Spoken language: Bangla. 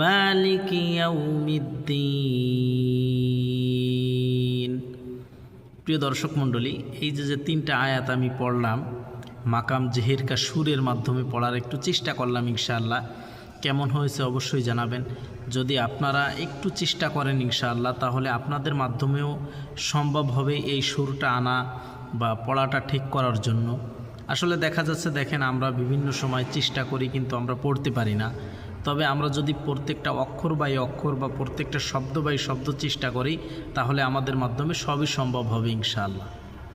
মালিক প্রিয় দর্শক মণ্ডলী, এই যে যে তিনটা আয়াত আমি পড়লাম, মাকাম জেহেরকা সুরের মাধ্যমে পড়ার একটু চেষ্টা করলাম ইনশাআল্লাহ। কেমন হয়েছে অবশ্যই জানাবেন। যদি আপনারা একটু চেষ্টা করেন ইনশাআল্লাহ, তাহলে আপনাদের মাধ্যমেও সম্ভব হবে এই সুরটা আনা বা পড়াটা ঠিক করার জন্য। আসলে দেখা যাচ্ছে, দেখেন আমরা বিভিন্ন সময় চেষ্টা করি, কিন্তু আমরা পড়তে পারি না। তবে আমরা যদি প্রত্যেকটা অক্ষর বাই অক্ষর বা প্রত্যেকটা শব্দ বাই শব্দ চেষ্টা করি, তাহলে আমাদের মাধ্যমে সবই সম্ভব হবে ইনশাআল্লাহ।